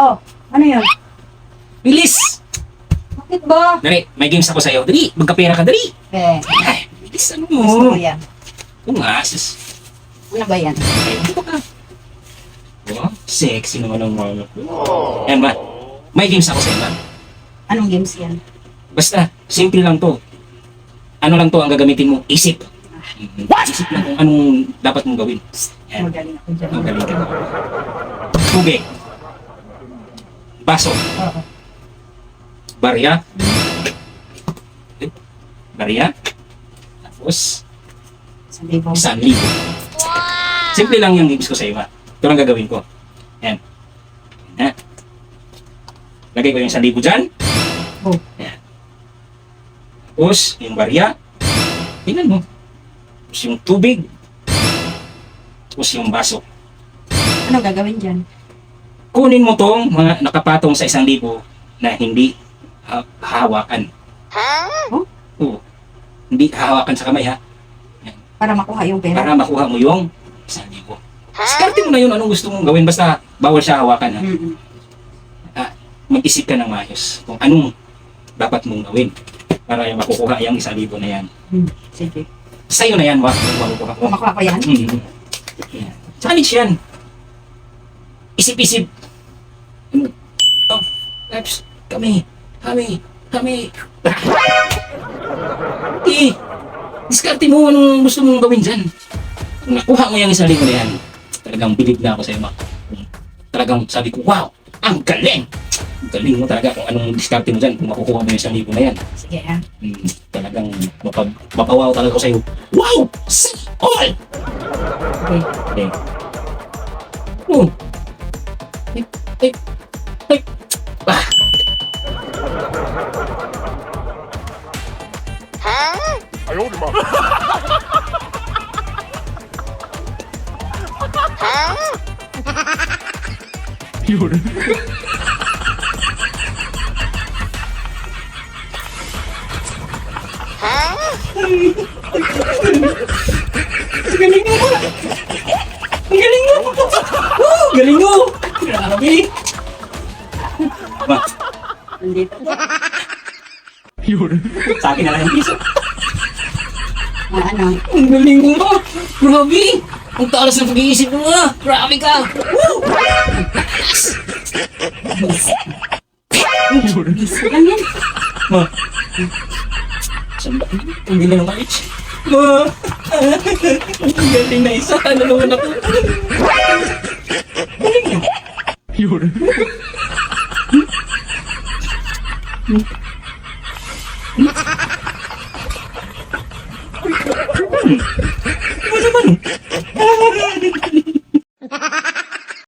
Oh, ano yun? Bilis! Bakit ba? Dali, may games ako sa'yo. Dali, magkapera ka, dali. Eh, Ay, bilis ano gusto mo. ko yan. Oo nga, sis. Ano ba yan? Ay, dito ka. Wow, sexy naman ang mga. Yan ba? May games ako sa'yo, man. Anong games yan? Basta, simple lang to. Ano lang to ang gagamitin mo? Isip. Mhm. Isip lang kung anong dapat mong gawin. Yan. Magaling ako dyan. Magaling ka. Tubig. Baso. Oo. Barya. Barya. Tapos, Isang libo. isang libo. Simple lang yung games ko sa iba. Ito lang gagawin ko. Yan. Yan. Lagay ko yung isang libo dyan. Oh. Yan. Tapos, yung barya. Tingnan mo. Tapos yung tubig. Tapos yung baso. Ano gagawin dyan? Kunin mo tong mga nakapatong sa isang libo na hindi ha- hawakan. Oh? Oo. Hindi hawakan sa kamay ha. Para makuha yung pera? Para makuha mo yung isang libo. Diskarte mo na yun anong gusto mong gawin. Basta bawal siya hawakan ha. Mm-mm. Mag-isip ka ng maayos kung anong dapat mong gawin para yung makukuha yung isang libo na yan. Hmm. Sige. Sa'yo na yan, wak. Makukuha ko. Makuha ko yan? Mm. Yan. Challenge yan. Isip-isip. Oh, Peps, kami, kami, kami. Eh, diskarte mo anong gusto mong gawin dyan. Kung nakuha mo yung isang libo na yan, talagang bilib na ako sa'yo, Mak. Talagang sabi ko, wow, ang galing! Ang galing mo talaga kung anong diskarte mo dyan kung makukuha mo yung isang libo na yan. Sige ah. Hmm, talagang mapag, mapawaw talaga ko sa'yo. Wow! See all! Okay. Okay. Oh. Ay, ay, ay. Ah. Ang galing mo! Ang Ba, Nandito. sa akin na lang yung piso. Ah, ano? Ang galing mo! Grabe! Ang talas ng pag-iisip mo ah! Grabe ka! Woo! Busy lang yan. Ma. Saan ba? Ang gila ng college. Ma! Ang galing na isa. Nalungan ako. Galing mo. Ano naman?